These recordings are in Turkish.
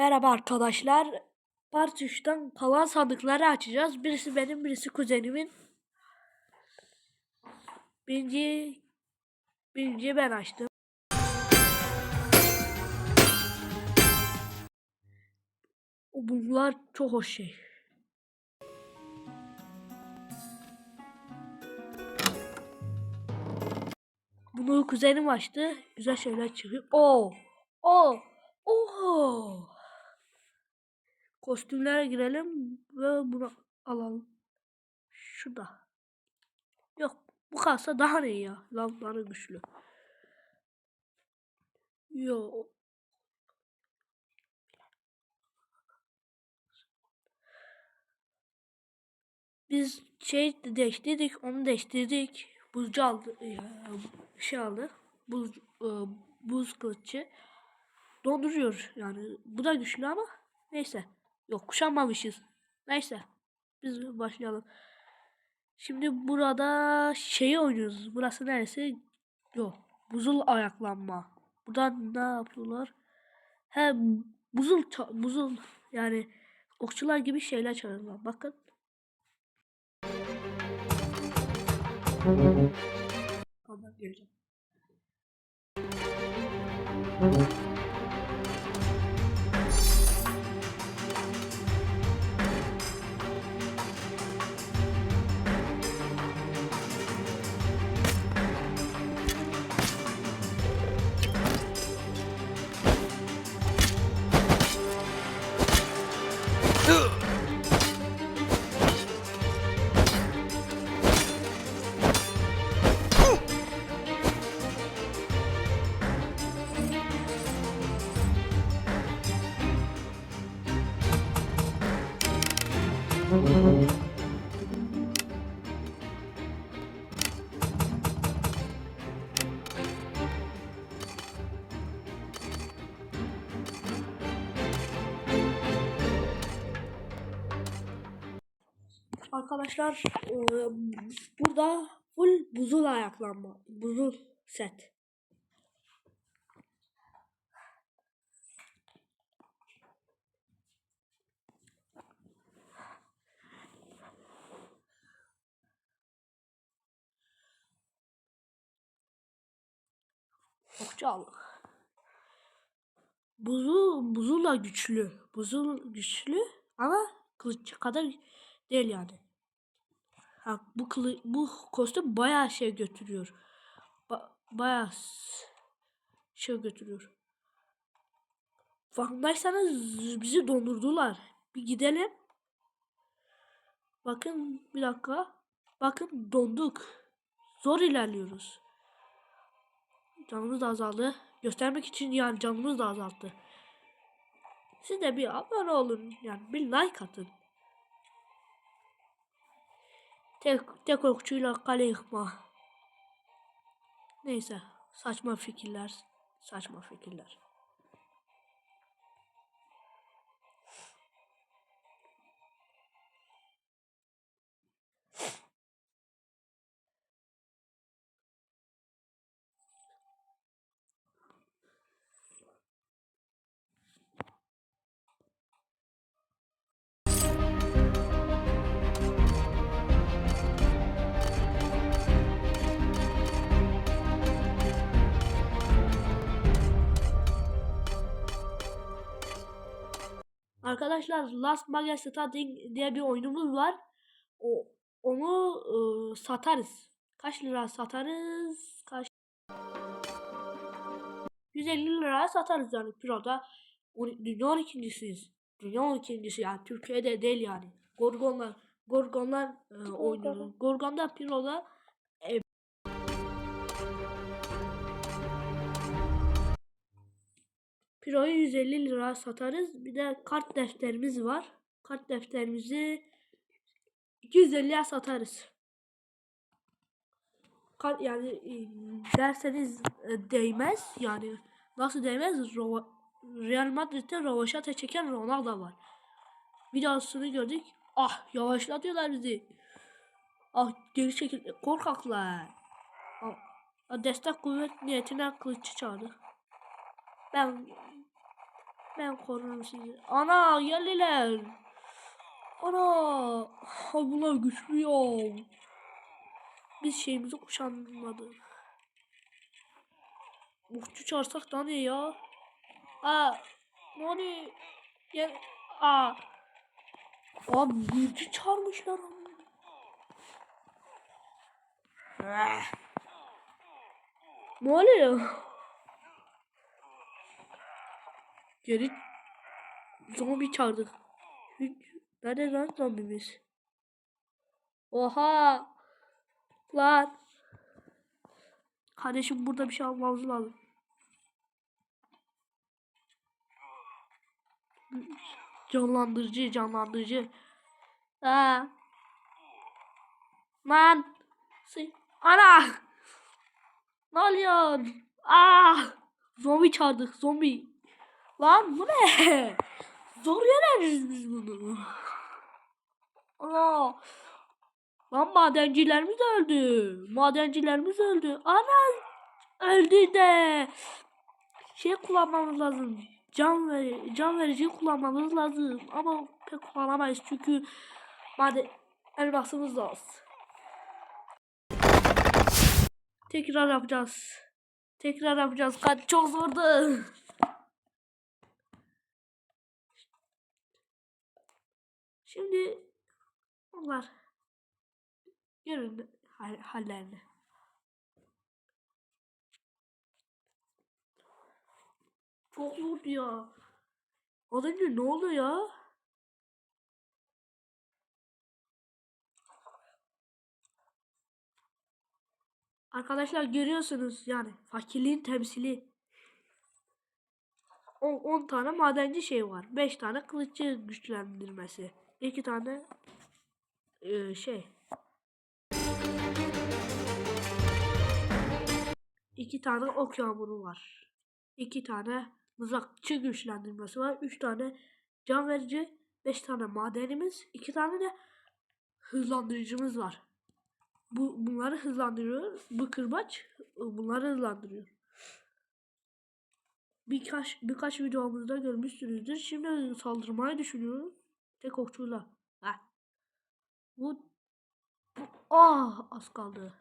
Merhaba arkadaşlar. Part 3'ten kalan sandıkları açacağız. Birisi benim, birisi kuzenimin. Birinci, birinci ben açtım. Bunlar çok hoş şey. Bunu kuzenim açtı. Güzel şeyler çıkıyor. Oo! Oo! Oo! Kostümlere girelim ve bunu alalım. Şurada. Yok bu kalsa daha ne ya? Lavları güçlü. Yo. Biz şey değiştirdik, onu değiştirdik. Buzcu aldı, ya, şey aldı. Buz, e, buz kılıcı. Donduruyor yani. Bu da güçlü ama neyse. Yok kuşanmamışız. Neyse. Biz başlayalım. Şimdi burada şeyi oynuyoruz. Burası neresi? Yok. Buzul ayaklanma. Burada ne yapıyorlar? He buzul buzul yani okçular gibi şeyler çalıyorlar. Bakın. Tamam geleceğim. Arkadaşlar e, burada full buzul ayaklanma. Buzul set. Okçu aldık. Buzu, buzula güçlü. Buzul güçlü ama kılıç kadar değil yani. Ha, bu kılı, bu kostüm bayağı şey götürüyor. Ba bayağı şey götürüyor. Farkındaysanız bizi dondurdular. Bir gidelim. Bakın bir dakika. Bakın donduk. Zor ilerliyoruz. Canımız da azaldı. Göstermek için yani canımız da azalttı. Siz de bir abone olun. Yani bir like atın. Tek, tek okçuyla kale yıkma. Neyse. Saçma fikirler. Saçma fikirler. Arkadaşlar Last Mega Starting diye bir oyunumuz var. O onu ıı, satarız. Kaç lira satarız? Kaç 150 liraya satarız yani Pro'da. Dünya ikincisiyiz. Dünya ikincisi yani Türkiye'de değil yani. Gorgonlar Gorgonlar e, oynuyoruz. Gorgon'da Pro'da Pro'yu 150 lira satarız. Bir de kart defterimiz var. Kart defterimizi 250'ye satarız. Kart yani e, derseniz e, değmez. Yani nasıl değmez? Real Madrid'de Rovaşata çeken Ronaldo var. Videosunu gördük. Ah yavaşlatıyorlar bizi. Ah geri çekil. Korkaklar. Ah, destek kuvvet niyetine kılıççı çağırdı. Ben Ben korurum sizi. Ana geldiler. Ana. Ha, bunlar güçlü ya. Biz şeyimizi kuşanmadık. Okçu çağırsak da ne ya? Aa. Ne oluyor? Gel. Aa. Abi büyücü çağırmışlar. Ne oluyor? Geri zombi çağırdık. Nerede lan zombimiz? Oha! Lan! Kardeşim burada bir şey almamız lazım. Canlandırıcı, canlandırıcı. Aa. Lan! Ana! Ne oluyor? Aa! Zombi çağırdık, zombi. Lan bu ne? Zor yeneriz biz bunu. Ana! Lan madencilerimiz öldü. Madencilerimiz öldü. Ana! Öldü de. Şey kullanmamız lazım. Can ver can verici kullanmamız lazım. Ama pek kullanamayız çünkü maden elmasımız da az. Tekrar yapacağız. Tekrar yapacağız. Kaç çok zordu. Şimdi onlar görün hal- hallerini. Çok zor ya. Az önce ne oldu ya? Arkadaşlar görüyorsunuz yani fakirliğin temsili. 10 tane madenci şey var. 5 tane kılıççı güçlendirmesi. 2 tane e, şey. 2 tane ok yağmuru var. 2 tane mızrakçı güçlendirmesi var. 3 tane can verici. 5 tane madenimiz. 2 tane de hızlandırıcımız var. Bu bunları hızlandırıyor. Bu kırbaç e, bunları hızlandırıyor. Birkaç birkaç videomuzda görmüşsünüzdür. Şimdi saldırmayı düşünüyorum. Tek okçuyla. Ha. Bu, bu ah az kaldı.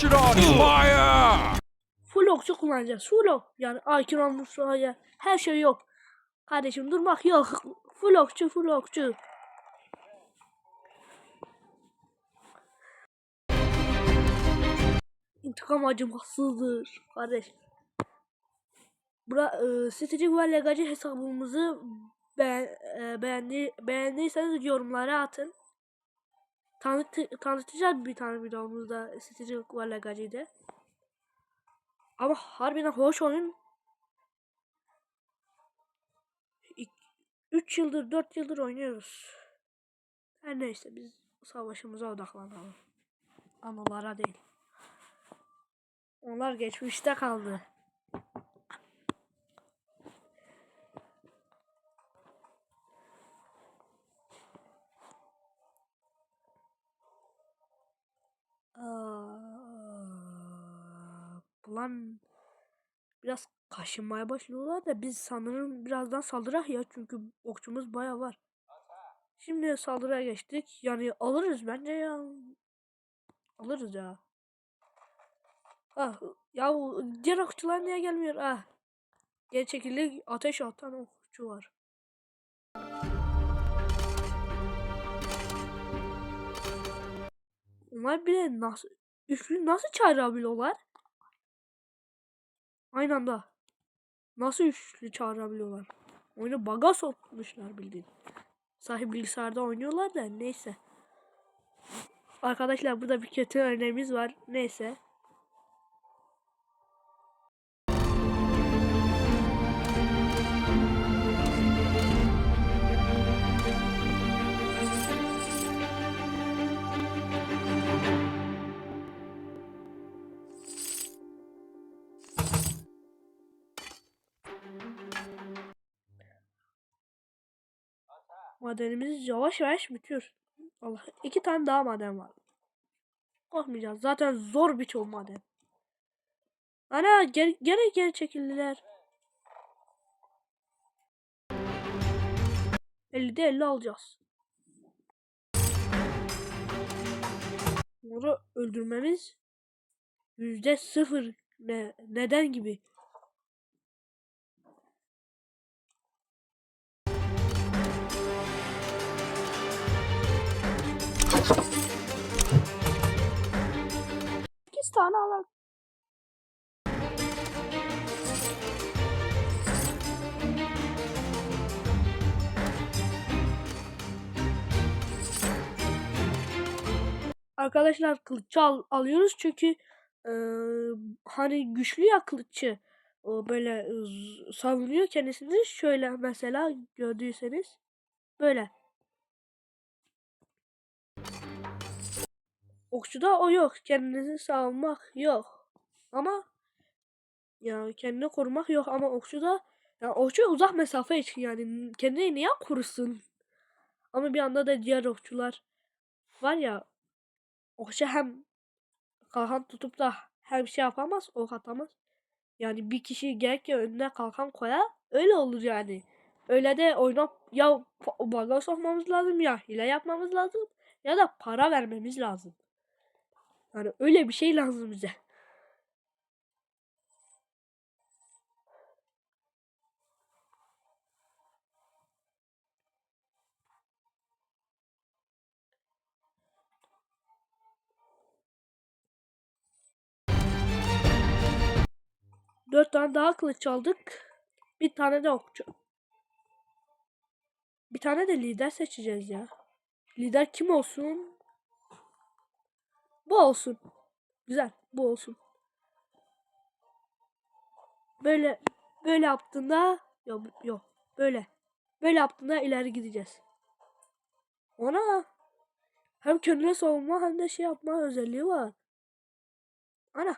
Archidon, fire! Full okçu kullanacağız. Full ok. Yani Akin olmuş ya. Her şey yok. Kardeşim durmak yok. Full okçu full okçu. İntikam acımasızdır kardeş. Bura, e, Stitching ve Legacy hesabımızı e, beğendi, beğendiyseniz yorumlara atın. Tanıtı, tanıtacağız bir tane videomuzda Stitching ve Legacy'de. Ama harbiden hoş oyun. 3 yıldır 4 yıldır oynuyoruz. Her neyse biz savaşımıza odaklanalım. Anılara değil. Onlar geçmişte kaldı. Ulan biraz kaşınmaya başlıyorlar da biz sanırım birazdan saldırak ya çünkü okçumuz baya var. Şimdi saldırıya geçtik. Yani alırız bence ya. Alırız ya. Ah ya diğer okçular niye gelmiyor? Ah. Geri ateş atan okçu var. Onlar bile nasıl üçlü nasıl çağırabiliyorlar? Aynı anda. Nasıl üçlü çağırabiliyorlar? Oyunu baga sokmuşlar bildiğin. Sahip bilgisayarda oynuyorlar da neyse. Arkadaşlar burada bir kötü örneğimiz var. Neyse. Madenimiz yavaş yavaş bitiyor. Allah iki tane daha maden var. Korkmayacağız. Zaten zor bir çoğu maden. Ana geri geri, geri çekildiler. 50'de 50 alacağız. Onları öldürmemiz yüzde sıfır ne, neden gibi. İki tane alalım. Arkadaşlar kılıççı al- alıyoruz çünkü eee, hani güçlü ya kılıççı o böyle e, savunuyor kendisini şöyle mesela gördüyseniz böyle okçuda o yok kendinizi savunmak yok ama ya kendini korumak yok ama okçuda ya okçu uzak mesafe için yani kendini niye korusun ama bir anda da diğer okçular var ya okçu hem kalkan tutup da bir şey yapamaz, ok atamaz. Yani bir kişi gerek ki önüne kalkan koyar, öyle olur yani. Öyle de oyuna ya baga sokmamız lazım ya hile yapmamız lazım ya da para vermemiz lazım. Yani öyle bir şey lazım bize. Dört tane daha kılıç aldık. Bir tane de okçu. Bir tane de lider seçeceğiz ya. Lider kim olsun? Bu olsun. Güzel. Bu olsun. Böyle böyle yaptığında yok yok böyle böyle yaptığında ileri gideceğiz. Ona hem kendine savunma hem de şey yapma özelliği var. Ana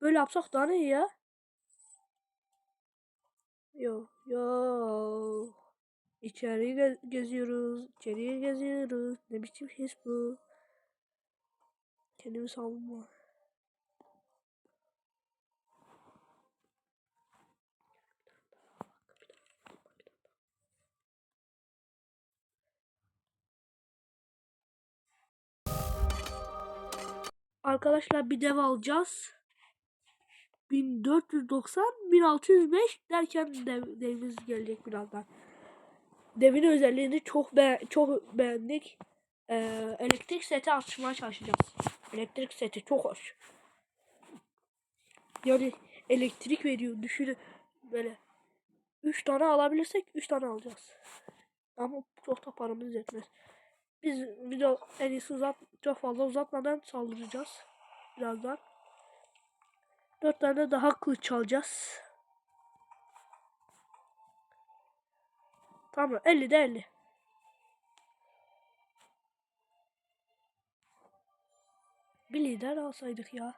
böyle yapsak daha ne iyi ya? Yo yo. İçeriye ge- geziyoruz. içeriye geziyoruz. Ne biçim his bu? Kendimi savunma. Arkadaşlar bir dev alacağız. 1490 1605 derken dev, devimiz gelecek birazdan. Devin özelliğini çok be çok beğendik. Ee, elektrik seti açmaya çalışacağız. Elektrik seti çok hoş. Yani elektrik veriyor. Düşünün böyle 3 tane alabilirsek 3 tane alacağız. Ama çok da paramız yetmez. Biz video en iyisi uzat çok fazla uzatmadan saldıracağız. Birazdan. 4 tane daha kılıç alacağız. Tamam 50 de 50. Bir lider alsaydık ya.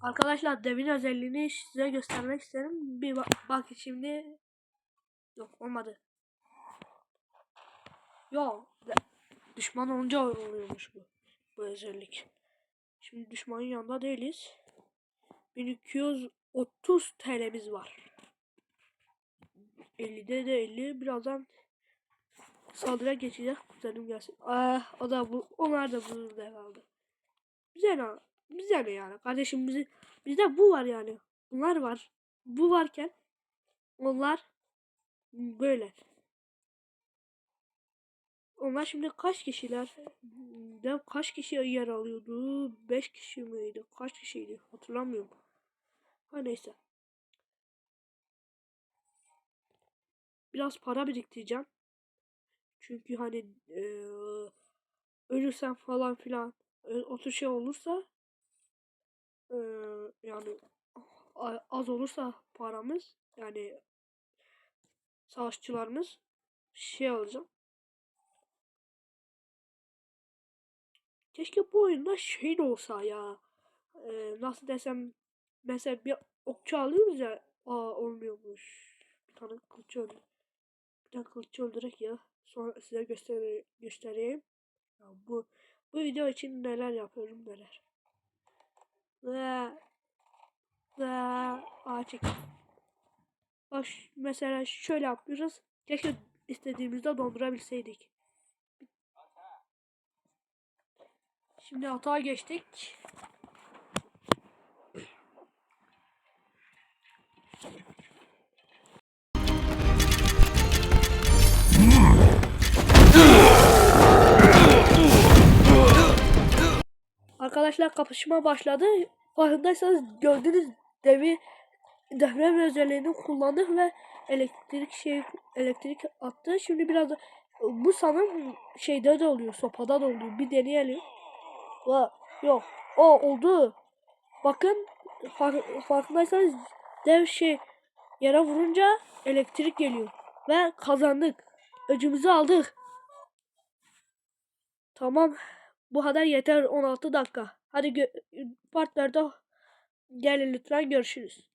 Arkadaşlar devin özelliğini size göstermek isterim. Bir bak, bak şimdi. Yok olmadı. Yok. Düşman olunca oluyormuş bu. Bu özellik. Şimdi düşmanın yanında değiliz. 1230 TL'miz var. 50'de de 50. Birazdan saldırıya geçeceğiz. Kuzenim gelsin. Ah, o da bu. Onlar da burada herhalde. Bize ne? Bize ne yani? Kardeşim bizi, bizde bu var yani. Bunlar var. Bu varken onlar böyle. Onlar şimdi kaç kişiler? Dev kaç kişi yer alıyordu? 5 kişi miydi? Kaç kişiydi? Hatırlamıyorum. Ha neyse. Biraz para biriktireceğim. Çünkü hani eee ölürsem falan filan e, o tür şey olursa eee, yani az olursa paramız yani savaşçılarımız şey alacağım. Keşke bu oyunda şey de olsa ya. e, nasıl desem mesela bir okçu alıyoruz ya aa olmuyormuş. Bir tane kılıççı öldür. Bir tane kılıççı öldürek ya. Sonra size göster göstereyim. Ya bu bu video için neler yapıyorum neler. Ve ve aa çek. Bak mesela şöyle yapıyoruz. Keşke istediğimizde dondurabilseydik. Şimdi hata geçtik. Arkadaşlar kapışma başladı. Farkındaysanız gördüğünüz devi deprem özelliğini kullandık ve elektrik şey elektrik attı. Şimdi biraz bu sanırım şeyde de oluyor, sopada da oluyor. Bir deneyelim. Va, yok. O oldu. Bakın fark, farkındaysanız dev şey yere vurunca elektrik geliyor ve kazandık. Öcümüzü aldık. Tamam. Bu kadar yeter 16 dakika. Hadi gö- part 4'te gelin lütfen görüşürüz.